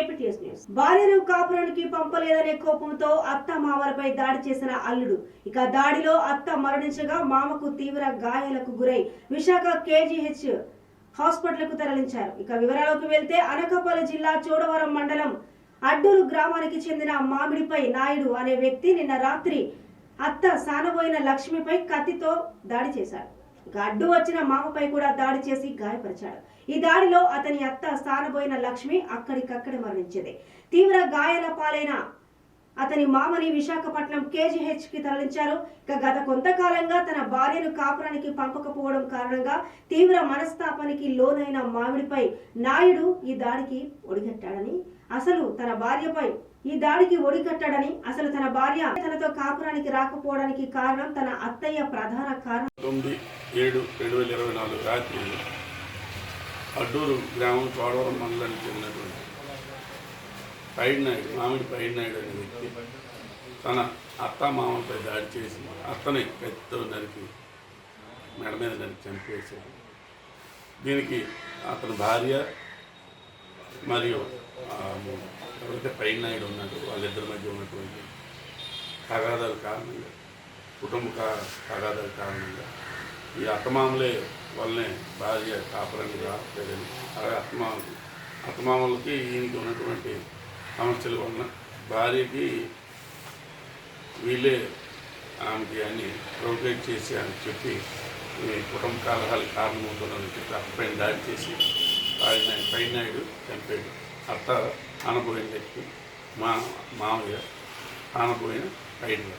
APTS news. భార్యను కాపురానికి పంపలేదనే కోపంతో అత్త మామలపై దాడి చేసిన అల్లుడు. ఇక దాడిలో అత్త మరణించగా మామకు తీవ్ర గాయాలకు గురై విశాఖ కేజీహెచ్ హాస్పిటల్కు తరలించారు. ఇక వివరాలకు వెళ్తే అనకాపల్లి జిల్లా చోడవరం మండలం అడ్డూరు గ్రామానికి చెందిన మామిడిపై నాయుడు అనే వ్యక్తి నిన్న రాత్రి అత్త సానబోయిన లక్ష్మిపై కత్తితో దాడి చేశాడు. గడ్డు అడ్డు వచ్చిన మామపై కూడా దాడి చేసి గాయపరిచాడు. ఈ దాడిలో అతని అత్త స్థానబోయిన లక్ష్మి అక్కడికక్కడే మరణించింది. తీవ్ర గాయాల పాలైన అతని మామని విశాఖపట్నం కేజీహెచ్కి తరలించారు. ఇక గత కొంతకాలంగా తన భార్యను కాపురానికి పంపకపోవడం కారణంగా తీవ్ర మనస్తాపానికి లోనైన మామిడిపై నాయుడు ఈ దాడికి ఒడిగట్టాడని అసలు తన భార్యపై ఈ దాడికి ఒడిగట్టాడని అసలు తన భార్య తనతో కాపురానికి రాకపోవడానికి కారణం తన అత్తయ్య ప్రధాన కారణం. తొమ్మిది ఏడు రెండు వేల ఇరవై నాలుగు రాత్రి అడ్డూరు గ్రామం చోడవరం మండలానికి చెందినటువంటి పైడి నాయుడు మామిడి పైడి నాయుడు అనే వ్యక్తి తన అత్త మామలపై దాడి చేసి అత్తని పెద్ద నరికి మెడ మీద నరికి చంపేశాడు. దీనికి అతని భార్య మరియు ఎవరైతే పైడి నాయుడు ఉన్నాడో వాళ్ళిద్దరి మధ్య ఉన్నటువంటి తగాదాల కారణంగా కుటుంబ తగాదాల కారణంగా ఈ అత్తమామలే వల్లనే భార్య కాపురానికి రాలేదని అలాగే అత్తమామలు అత్తమామలకి ఈయనకి ఉన్నటువంటి సమస్యల వలన భార్యకి వీళ్ళే ఆమెకి అన్ని ప్రొవైడ్ చేసి అని చెప్పి మీ కుటుంబ కలహాలు కారణమవుతుందని చెప్పి అత్తపైన దాడి చేసి ఆయన పైన చంపాడు అత్త ఆనబోయిన వ్యక్తి మా మామయ్య ఆనబోయిన పైన